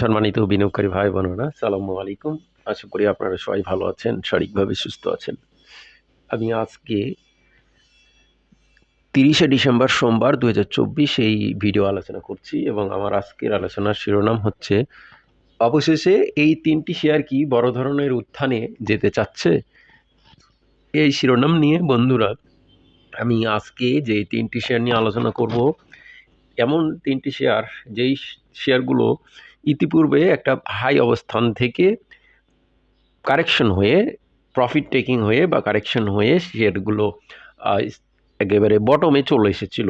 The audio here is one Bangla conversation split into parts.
সম্মানিত বিনিয়োগকারী ভাই বোনেরা সালামু আলাইকুম। আশা করি আপনারা সবাই ভালো আছেন, শারীরিকভাবে সুস্থ আছেন। আমি আজকে তিরিশে ডিসেম্বর সোমবার দু হাজার চব্বিশ এই ভিডিও আলোচনা করছি এবং আমার আজকের আলোচনার শিরোনাম হচ্ছে, অবশেষে এই তিনটি শেয়ার কি বড় ধরনের উত্থানে যেতে চাচ্ছে? এই শিরোনাম নিয়ে বন্ধুরা, আমি আজকে যে তিনটি শেয়ার নিয়ে আলোচনা করব, এমন তিনটি শেয়ার যেই শেয়ারগুলো ইতিপূর্বে একটা হাই অবস্থান থেকে কারেকশন হয়ে প্রফিট টেকিং হয়ে বা কারেকশন হয়ে শেয়ারগুলো একেবারে বটমে চলে এসেছিল।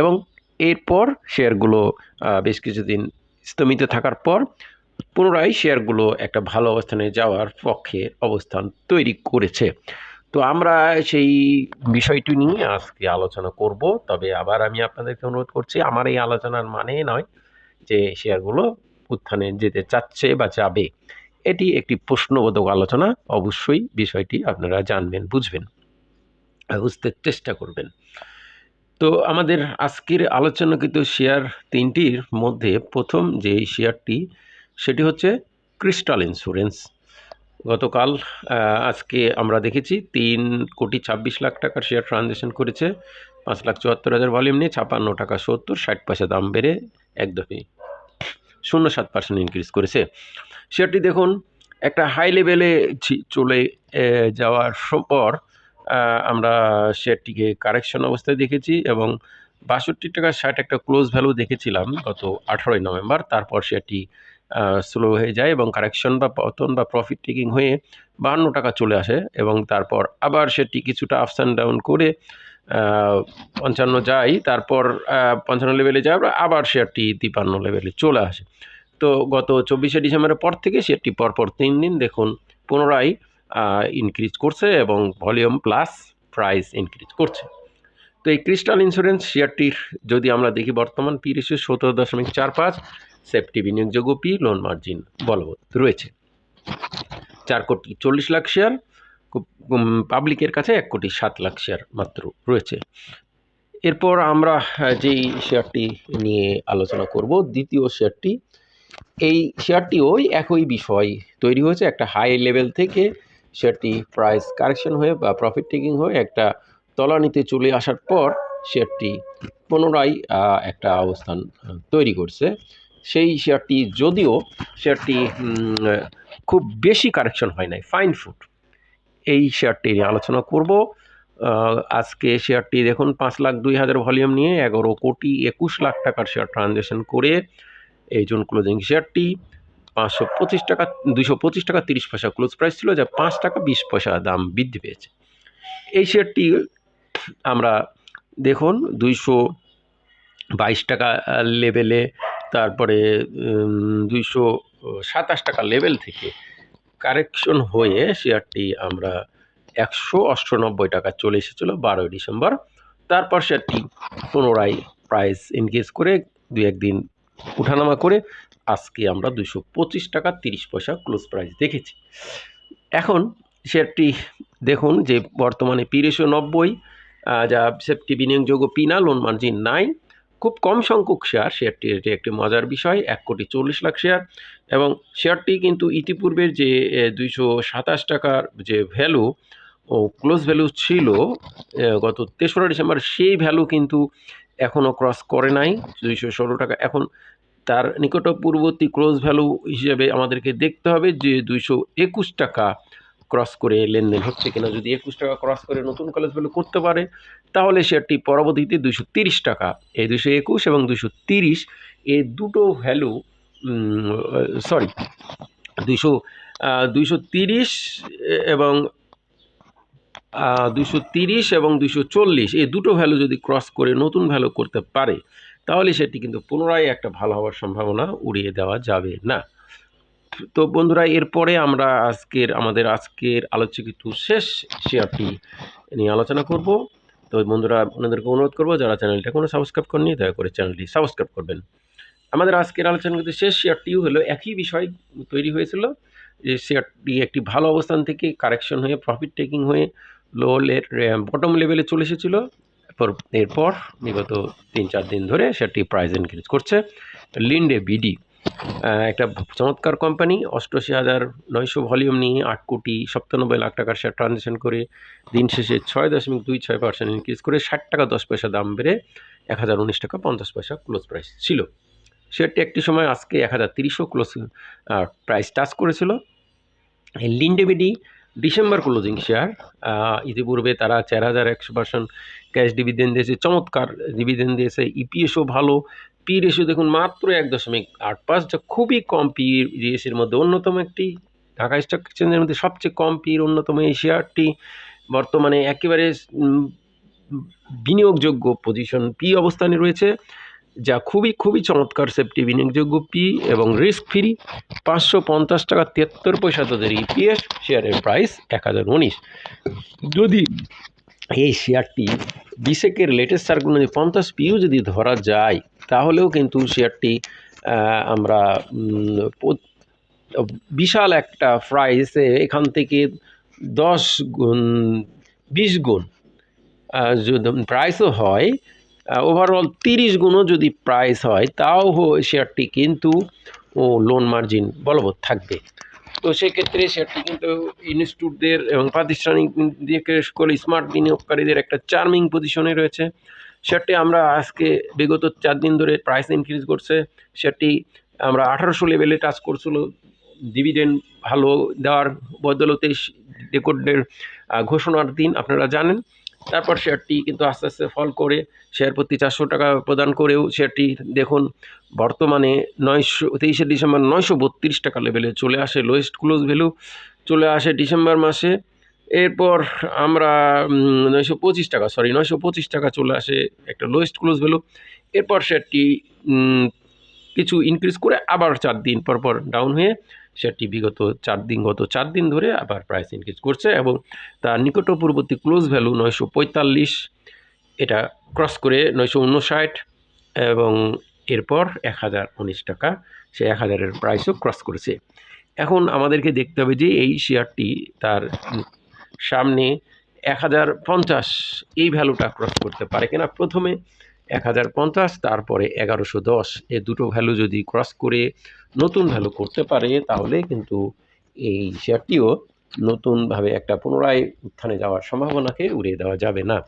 এবং এরপর শেয়ারগুলো বেশ কিছুদিন স্থমিত থাকার পর পুনরায় শেয়ারগুলো একটা ভালো অবস্থানে যাওয়ার পক্ষে অবস্থান তৈরি করেছে। তো আমরা সেই বিষয়টি নিয়ে আজকে আলোচনা করব। তবে আবার আমি আপনাদেরকে অনুরোধ করছি, আমার এই আলোচনার মানে নয় যে শেয়ারগুলো উত্থানে যেতে চাচ্ছে বা যাবে, এটি একটি প্রশ্নবোধক আলোচনা। অবশ্যই বিষয়টি আপনারা জানবেন, বুঝবেন বুঝতে চেষ্টা করবেন। তো আমাদের আজকের আলোচনাকৃত শেয়ার তিনটির মধ্যে প্রথম যে শেয়ারটি, সেটি হচ্ছে ক্রিস্টাল ইন্স্যুরেন্স। গতকাল আজকে আমরা দেখেছি তিন কোটি ছাব্বিশ লাখ টাকার শেয়ার ট্রানজ্যাকশন করেছে, পাঁচ লাখ চুয়াত্তর হাজার ভলিউম নিয়ে ছাপান্ন টাকা সত্তর, ষাট পয়সা দাম বেড়ে একদমই শূন্য সাত পার্সেন্ট ইনক্রিজ করেছে। শেয়ারটি দেখুন, একটা হাই লেভেলে চলে যাওয়ার পর আমরা শেয়ারটিকে কারেকশন অবস্থায় দেখেছি এবং বাষট্টি টাকা ষাট একটা ক্লোজ ভ্যালু দেখেছিলাম গত আঠারোই নভেম্বর। তারপর শেয়ারটি স্লো হয়ে যায় এবং কারেকশন বা পতন বা প্রফিট টেকিং হয়ে বাহান্ন টাকা চলে আসে এবং তারপর আবার সেটি কিছুটা আপস অ্যান্ড ডাউন করে পঞ্চান্ন যায় তারপর পঞ্চান্ন লেভেলে যায় আবার শেয়ারটি তিপান্ন লেভেলে চলে আসে। তো গত চব্বিশে ডিসেম্বরের পর থেকে শেয়ারটি পরপর তিন দিন দেখুন, পুনরায় ইনক্রিজ করছে এবং ভলিউম প্লাস প্রাইস ইনক্রিজ করছে। তো এই ক্রিস্টাল ইন্স্যুরেন্স শেয়ারটির যদি আমরা দেখি বর্তমান পি রেশিও সতেরো দশমিক চার পাঁচ সেফটি বিনিয়োগযোগ্য পি লোন মার্জিন বলবৎ রয়েছে। চার কোটি চল্লিশ লাখ শেয়ার পাবলিকের কাছে এক কোটি সাত লাখ শেয়ার মাত্র রয়েছে। এরপর আমরা যেই শেয়ারটি নিয়ে আলোচনা করব, দ্বিতীয় শেয়ারটি এই শেয়ারটি ওই একই বিষয় তৈরি হয়েছে। একটা হাই লেভেল থেকে শেয়ারটি প্রাইস কারেকশন হয়ে বা প্রফিট টেকিং হয়ে একটা তলানিতে চলে আসার পর শেয়ারটি পুনরায় একটা অবস্থান তৈরি করছে। সেই শেয়ারটি যদিও শেয়ারটি খুব বেশি কারেকশন হয় নাই ফাইন ফুড এই শেয়ারটি নিয়ে আলোচনা করব। আজকে শেয়ারটি দেখুন, পাঁচ লাখ দুই হাজার ভলিউম নিয়ে এগারো কোটি একুশ লাখ টাকার শেয়ার ট্রানজ্যাকশন করে এই জোন ক্লোজিং শেয়ারটি। পাঁচশো পঁচিশ টাকা দুশো পঁচিশ টাকা তিরিশ পয়সা ক্লোজ প্রাইস ছিল, যা পাঁচ টাকা বিশ পয়সা দাম বৃদ্ধি পেয়েছে। এই শেয়ারটি আমরা দেখুন, দুইশো বাইশ টাকা লেভেলে, তারপরে দুইশো সাতাশ টাকা লেভেল থেকে কারেকশন হয়ে শেয়ারটি আমরা একশো অষ্টানব্বই টাকা চলে এসেছিল বারোই ডিসেম্বর। তারপর শেয়ারটি পুনরায় প্রাইস ইনক্রিজ করে দু একদিন উঠানামা করে আজকে আমরা দুশো পঁচিশ টাকা তিরিশ পয়সা ক্লোজ প্রাইস দেখেছি। এখন শেয়ারটি দেখুন যে বর্তমানে পিরেশো নব্বই যা সেফটি বিনিয়োগযোগ্য পিনা লোন মার্জিন নাই খুব কম সংখ্যক শেয়ার শেয়ারটি এটি একটি মজার বিষয়, এক কোটি চল্লিশ লাখ শেয়ার এবং শেয়ারটি কিন্তু ইতিপূর্বের যে দুইশো সাতাশ টাকার যে ভ্যালু ও ক্লোজ ভ্যালু ছিল গত তেসরা ডিসেম্বর সেই ভ্যালু কিন্তু এখনও ক্রস করে নাই, দুইশো ষোলো টাকা। এখন তার নিকটপূর্ববর্তী ক্লোজ ভ্যালু হিসেবে আমাদেরকে দেখতে হবে যে, দুইশো একুশ টাকা ক্রস করে লেনদেন হচ্ছে কিনা, যদি একুশ টাকা ক্রস করে নতুন কলেজ ভ্যালু করতে পারে, তাহলে শেয়ারটি পরবর্তীতে দুশো তিরিশ টাকা। এই দুশো একুশ এবং দুশো তিরিশ, এই দুটো ভ্যালু সরি দুশো দুশো তিরিশ এবং দুশো তিরিশ এবং দুশো চল্লিশ, এই দুটো ভ্যালু যদি ক্রস করে নতুন ভ্যালু করতে পারে, তাহলে সেটি কিন্তু পুনরায় একটা ভালো হওয়ার সম্ভাবনা উড়িয়ে দেওয়া যাবে না। তো বন্ধুরা, এরপরে আমরা আজকের, আমাদের আজকের আলোচকিত শেষ শেয়ারটি নিয়ে আলোচনা করব। তো বন্ধুরা, আপনাদেরকে অনুরোধ করব, যারা চ্যানেলটা কোনো সাবস্ক্রাইব করেনি দয়া করে চ্যানেলটি সাবস্ক্রাইব করবেন। আমাদের আজকের আলোচনা কিন্তু শেষ শেয়ারটিও হলো, একই বিষয় তৈরি হয়েছিল যে শেয়ারটি একটি ভালো অবস্থান থেকে কারেকশন হয়ে প্রফিট টেকিং হয়ে লো বটম লেভেলে চলে এসেছিল। এরপর বিগত তিন চার দিন ধরে সেটি প্রাইস ইনক্রিজ করছে। লিন্ডে বিডি একটা চমৎকার কোম্পানি অষ্টআশি হাজার নয়শো ভলিউম নিয়ে আট কোটি সপ্তানব্বই লাখ টাকার শেয়ার ট্রানজ্যাকশন করে দিন শেষে ছয় দশমিক দুই ছয় পার্সেন্ট ইনক্রিজ করে ষাট টাকা দশ পয়সা দাম বেড়ে এক হাজার উনিশ টাকা পঞ্চাশ পয়সা ক্লোজ প্রাইস ছিল। শেয়ারটি একটি সময় আজকে এক হাজার তিরিশও ক্লোজ প্রাইস টাচ করেছিল। Linde BD December closing share ইতিপূর্বে তারা চার হাজার একশো পার্সেন্ট ক্যাশ ডিভিডেন্ড দিয়েছে, চমৎকার ডিভিডেন্ড দিয়েছে ইপিএসও ভালো পি রেশিও দেখুন, মাত্র এক দশমিক আট পাঁচ, যা খুবই কম পি রিএসির মধ্যে অন্যতম একটি। ঢাকা স্টক এক্সচেঞ্জের মধ্যে সবচেয়ে কম পির অন্যতম এই শেয়ারটি বর্তমানে একেবারে বিনিয়োগযোগ্য পজিশন পি অবস্থানে রয়েছে, যা খুবই খুবই চমৎকার সেফটি বিনিয়োগযোগ্য পি এবং রিস্ক ফ্রি পাঁচশো পঞ্চাশ টাকা তিয়াত্তর পয়সা তাদের ইপিএস শেয়ারের প্রাইস এক হাজার উনিশ। যদি এই শেয়ারটি বিশেকের লেটেস্ট সার্কুল পঞ্চাশ পিও যদি ধরা যায় তাহলেও কিন্তু শেয়ারটি আমরা বিশাল একটা প্রাইসে এখান থেকে দশ গুণ, বিশ গুণ প্রাইসও হয় ওভারঅল তিরিশ গুণও যদি প্রাইস হয়, তাও শেয়ারটি কিন্তু, ও লোন মার্জিন বলবৎ থাকবে। তো সেক্ষেত্রে শেয়ারটি কিন্তু ইনস্টিটিউটদের এবং প্রাতিষ্ঠানিক সকল স্মার্ট বিনিয়োগকারীদের একটা চার্মিং পজিশনে রয়েছে। শেয়ারটি আমরা আজকে বিগত চার দিন ধরে প্রাইস ইনক্রিজ করছে। শেয়ারটি আমরা আঠারোশো লেভেলে টাচ করছিল। ডিভিডেন্ড ভালো দেওয়ার বদলতে রেকর্ডের ঘোষণার দিন আপনারা জানেন। তারপর শেয়ারটি কিন্তু আস্তে আস্তে ফল করে শেয়ার প্রতি চারশো টাকা প্রদান করেও শেয়ারটি দেখুন বর্তমানে নয়শো, তেইশে ডিসেম্বর নয়শো বত্রিশ টাকা লেভেলে চলে আসে। লোয়েস্ট ক্লোজ ভ্যালু চলে আসে ডিসেম্বর মাসে। এরপর আমরা নয়শো পঁচিশ টাকা সরি নয়শো পঁচিশ টাকা চলে আসে একটা লোয়েস্ট ক্লোজ ভ্যালু এরপর শেয়ারটি কিছু ইনক্রিজ করে আবার চার দিন পর পর ডাউন হয়ে শেয়ারটি বিগত চার দিন, গত চার দিন ধরে আবার প্রাইস ইনক্রিজ করছে এবং তার নিকটপূর্ববর্তী ক্লোজ ভ্যালু নয়শো পঁয়তাল্লিশ, এটা ক্রস করে নয়শো উনষাট এবং এরপর এক হাজার উনিশ টাকা সে এক হাজারের প্রাইসও ক্রস করেছে। এখন আমাদেরকে দেখতে হবে যে এই শেয়ারটি তার সামনে এক হাজার পঞ্চাশ এই ভ্যালুটা ক্রস করতে পারে কিনা? প্রথমে এক হাজার পঞ্চাশ, তারপরে এগারোশো দশ। এই দুটো ভ্যালু যদি ক্রস করে নতুন ভ্যালু করতে পারে, তাহলে কিন্তু এই শেয়ারটিও নতুনভাবে একটা পুনরায় উত্থানে যাওয়ার সম্ভাবনাকে উড়িয়ে দেওয়া যাবে না।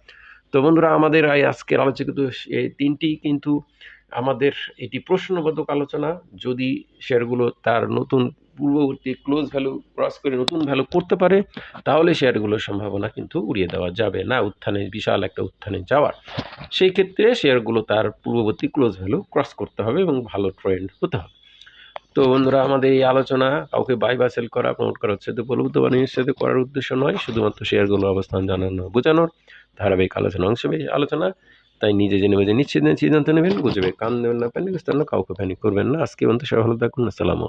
তো বন্ধুরা, আমাদের এই আজকের আলোচিত এই তিনটি কিন্তু আমাদের এটি প্রশ্নবোধক আলোচনা। যদি শেয়ারগুলো তার নতুন পূর্ববর্তী ক্লোজ ভ্যালু ক্রস করে নতুন ভ্যালু করতে পারে, তাহলে শেয়ারগুলোর সম্ভাবনা কিন্তু উড়িয়ে দেওয়া যাবে না, উত্থানে বিশাল একটা উত্থানে যাওয়ার। সেই ক্ষেত্রে শেয়ারগুলো তার পূর্ববর্তী ক্লোজ ভ্যালু ক্রস করতে হবে এবং ভালো ট্রেন্ড হতে হবে। তো বন্ধুরা, আমাদের এই আলোচনা কাউকে বাই বা সেল করা প্রমোট করা হচ্ছে তো প্রলুব্ধ বা সাথে করার উদ্দেশ্য নয়, শুধুমাত্র শেয়ারগুলোর অবস্থান জানানো, বোঝানোর ধারাবাহিক আলোচনা অংশ আলোচনা। তাই নিজে জেনে বুঝে নিশ্চিত, সিদ্ধান্ত নেবেন বুঝবে কান দেবেন না প্যানিক কাউকে প্যানিক করবেন না। আজকে বন্ধু সবাই ভালো থাকুন, আসসালামু